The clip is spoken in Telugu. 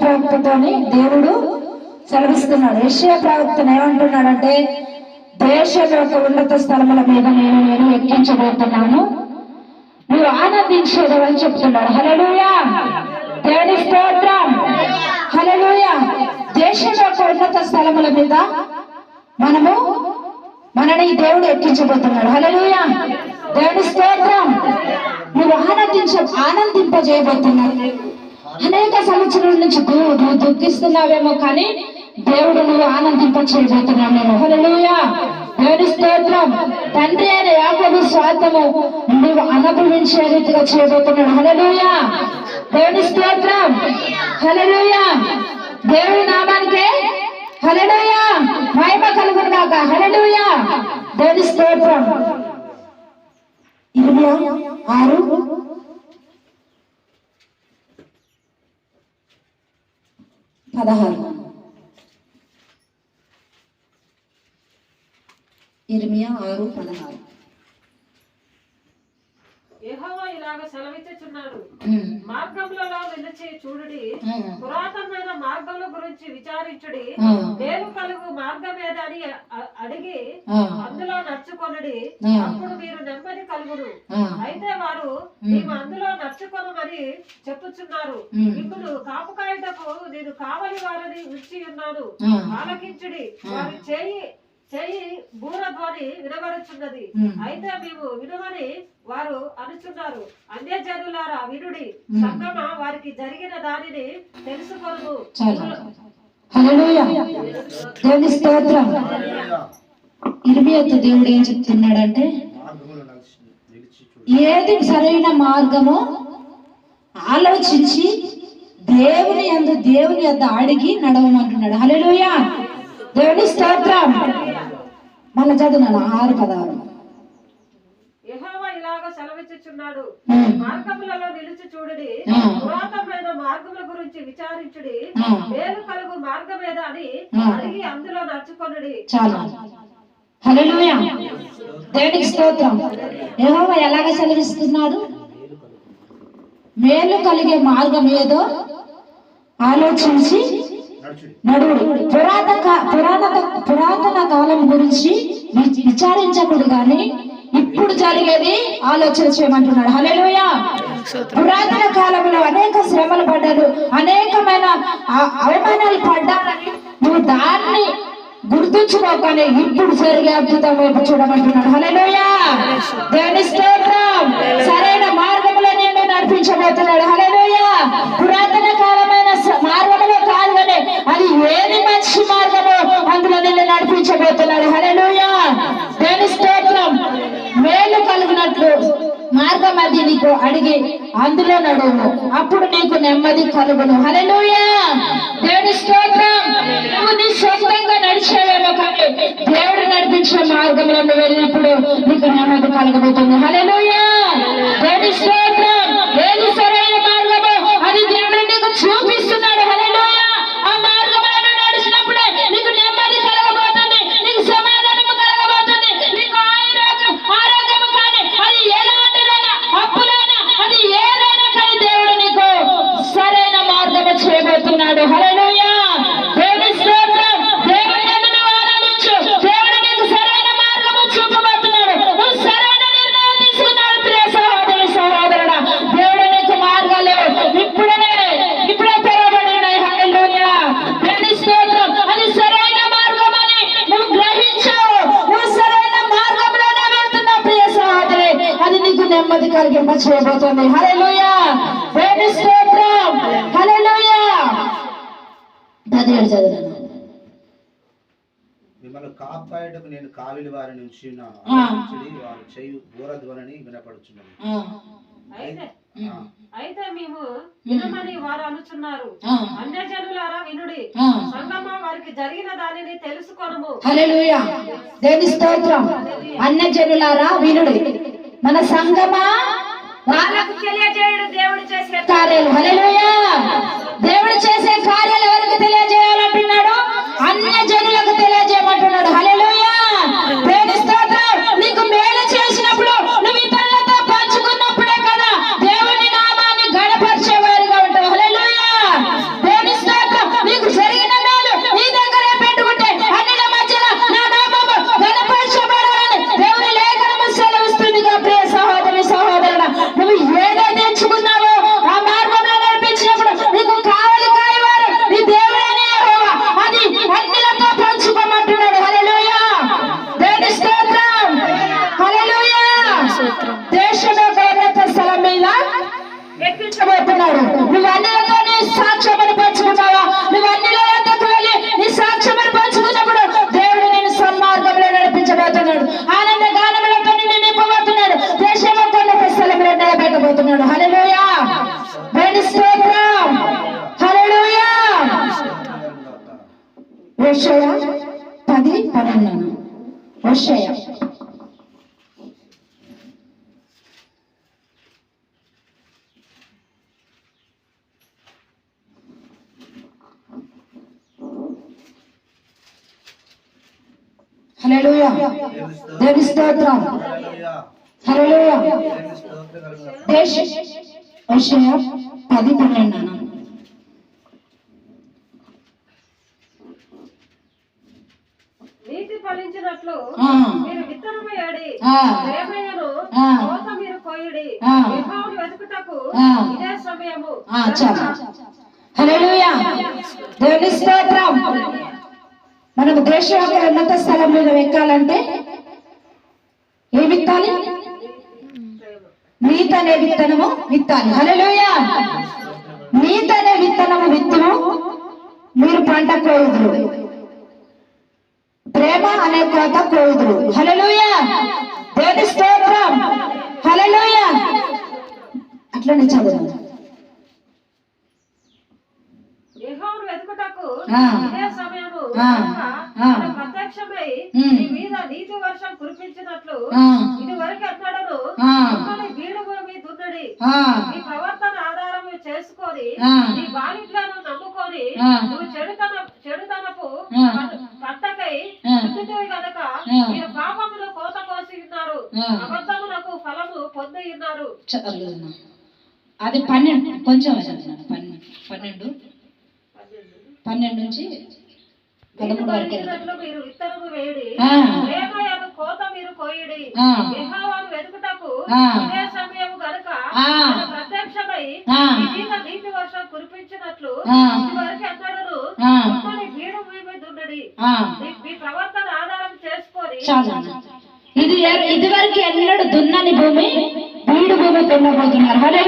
ప్రవక్తతోని దేవుడు సెలవిస్తున్నాడు. యశ్య ప్రవక్తను ఏమంటున్నాడంటే దేశం యొక్క ఉన్నత స్థలముల మీద నేను నేను ఎక్కించబోతున్నాను నువ్వు ఆనందించేది అని చెప్తున్నాడు. హలలుయా దేవుని స్తోత్రం! హలలుయా దేశం యొక్క ఉన్నత స్థలముల మీద మనము మనని దేవుడు ఎక్కించబోతున్నాడు హలలుయా దేవుని స్తోత్రం! నువ్వు ఆనందించ ఆనందింపజేయబోతున్నావు. అనేక సంవత్సరాల నుంచి నువ్వు దుఃఖిస్తున్నావేమో కానీ దేవుడు నువ్వు ఆనందింప చేయబోతున్నావు నేను హల్లెలూయా. దేవుని స్తోత్రం. తండ్రి అయిన యాకోబు స్వార్థము నువ్వు అనుభవించే రీతిగా చేయబోతున్నాడు. హల్లెలూయా. దేవుని స్తోత్రం. హల్లెలూయా. దేవుడి నామానికే హల్లెలూయా. మహిమ కలుగును కాక హల్లెలూయా. దేవుని స్తోత్రం. ఇరవై ఆరు పదహారు ఇర్మియా ఆరు పదహారు యెహోవా ఇలాగ ఉమ్, మార్గములలో నిలిచి చూడుడి. పురాతనమైన మార్గముల గురించి విచారించుడి. మేలు కలుగు మార్గం ఏదని అడిగి అందులో నడుచుకొనుడి. ఉమ్, అప్పుడు మీరు నెమ్మది కలుగును ఉమ్, అయితే వారు మేము అందులో నడుచుకొనమని చెప్పుచున్నారు. ఇప్పుడు కాపు కాయుటకు నేను కావలి వారిని ఉంచి ఉన్నాను ఆలకించుడి వారి చేయి చేయి బూర వినబడుచున్నది ఉమ్. అయితే మేము వినమని వారు అనుచున్నారు. అన్యజనులారా వినుడి. సంగమ వారికి జరిగిన దానిని తెలుసుకొను హల్లెలూయా. దేవుని స్తోత్రం. దేవుడు ఏం చెప్తున్నాడంటే ఏది సరైన మార్గమో ఆలోచించి దేవుని అందు దేవుని యొద్ద అడిగి నడవమంటున్నాడు. హల్లెలూయా. దేవుని స్తోత్రం. మన చదువునాను ఆరు పదహారు ఇలాగ సెలవిచ్చుచున్నాడు. మార్గములలో నిలిచి చూడుడి. పురాతనమైన మార్గముల గురించి విచారించుడి. మేలు కలుగు అని. అడిగి అందులో నడుచుకొనుడి. చాలు. హల్లెలూయా. దేవునికి స్తోత్రం. యెహోవా ఎలాగ సెలవిస్తున్నాడు? మేలు కలిగే మార్గం ఏదో ఆలోచించి నడువుడు పురాత పురాతన పురాతన కాలం గురించి వి- విచారించకుడు ఇప్పుడు జరిగేది ఆలోచన చేయమంటున్నాడు. హల్లెలూయా! పురాతన కాలంలో అనేక శ్రమలు పడ్డారు. అనేకమైన అవమానాలు పడ్డారని నువ్వు దాన్ని గుర్తుంచుకోకనే ఇప్పుడు జరిగే అద్భుతం వైపు చూడమంటున్నాడు. హల్లెలూయా! దేవుని స్తోత్రం? సరైన మార్గంలో నేను నడిపించబోతున్నాడు. హల్లెలూయా! పురాతన కాలమైన మార్గం నడిపించబోతున్నాడు హల్లెలూయా. దేవుని స్తోత్రం మేలు కలిగినట్లు మార్గం అది నీకు అడిగి అందులో నడువు. అప్పుడు నీకు నెమ్మది కలుగును. హల్లెలూయా. దేవుని స్తోత్రం నువ్వు నీ సొంతంగా నడిచేవేమో కానీ దేవుడు నడిపించిన మార్గంలో నువ్వు వెళ్ళినప్పుడు నీకు నెమ్మది కలగబోతుంది హల్లెలూయా. నెమ్మది కలిగింప చేయబోతుంది హల్లెలూయా. దేవుని స్తోత్రం హల్లెలూయా. పదిహేడు చదివాను మిమ్మల్ని కాపాయటకు నేను కావిలి ఆ. ఆలకించుడి, వారు చేయు వినపడుచున్నది. అయితే మేము వినమని వారు అనుచున్నారు. ఆ, అన్యజనులారా వినుడి. సంగమ వారికి జరిగిన దానిని తెలుసుకొనము. హల్లెలూయా. దేవుని స్తోత్రం. అన్న జనులారా వినుడి. మన సంగమా? వాళ్ళకు తెలియజేయడు దేవుడు చేసే కార్యాలు. ఓషయ పది పన్నెండు ఓషయ హల్లెలూయా దేవుని స్తోత్రం హల్లెలూయా. హల్లెలూయా దేవుని స్తోత్రం కలుగును. దేశ ఓషయ పది పన్నెండు అన్న నీతి ఫలించినట్లు. మీరు విత్తనము ఏడి ఆ. ప్రేమయ్యను ఆ. కోత మీరు కోయుడి. యెహోవాను వెతుకుటకు. ఇదే సమయము హల్లెలూయా దేవుని స్తోత్రం మనకు దేశం ఉన్నత స్థలం మీద ఎక్కాలంటే ఏ విత్తాలి నీత అనే విత్తనము విత్తాలి హల్లెలూయా నీత అనే విత్తనము విత్తు మీరు పంట కోయుదురు ప్రేమ అనే కోత కోయుదురు హల్లెలూయా. దేవుని స్తోత్రం. హల్లెలూయా. అట్లనే చదువు వెతుకుటకు సమయము ప్రత్యక్షమై మీద నీతి వర్షం కురిపించినట్లు ఆ. ఇది వరకు ఎన్నడను ఆ. మిమ్మల్ని బీడు భూమి దున్నడి ఆ, నీ ప్రవర్తన ఆధారం చేసుకొని. నీ బాలిట్లను నమ్ముకొని ఆ. నువ్వు చెడుతన చెడుతనపు గనక. మీరు పాపములో కోత కోసి ఉన్నారు ఆ. అబద్ధములకు ఫలము పొంది ఉన్నారు. అది పన్నెండు కొంచెం పన్నెండు పన్నెండు పన్నెండు నుంచి పదమూడు వరకు మీరు విత్తనము కోత మీరు కోయడి ఆ. యెహోవాను వెతుకుటకు ఆ. ఇదే సమయము గనుక ప్రత్యక్షమై ఆ. నీ మీద నీతి వర్షం కురిపించినట్లు ఆ. ఇదివరకు ఎన్నడను ఆ. చాలా ఇది ఇదివరకు ఎన్నడూ దున్నని భూమి బీడు భూమి కొనబోతున్నారు హలో